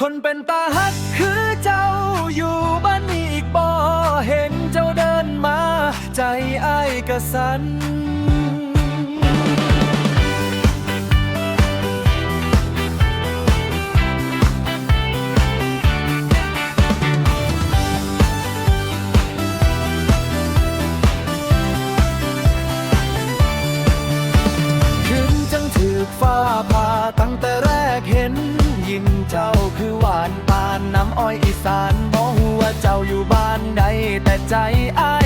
คนเป็นตาฮักคือเจ้าอยู่บ้านนี้อีกบ่เห็นเจ้าเดินมา ใจอ้ายกระสัน ใจอ้าย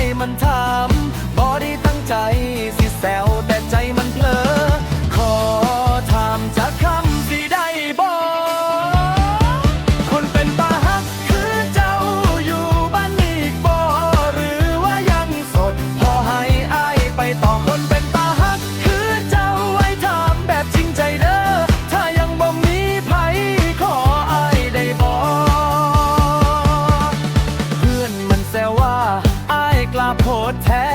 ดแท้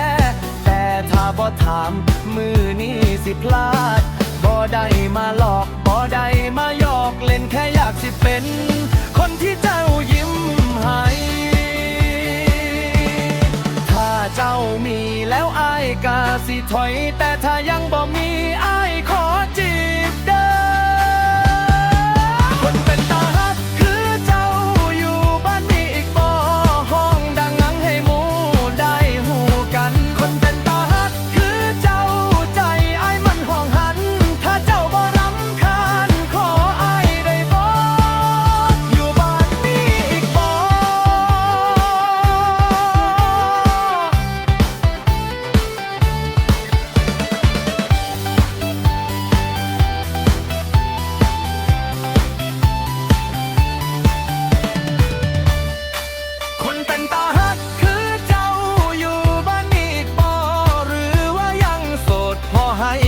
แต่ถ้าบ่ถามมือนี้สิพลาดบ่ได้มาหลอกบ่ได้มาหยอกเล่นแค่อยากสิเป็น คนที่เจ้ายิ้มให้ถ้าเจ้ามีแล้วอายกาสิถอย แต่ถ้ายังบ่มีอาย hay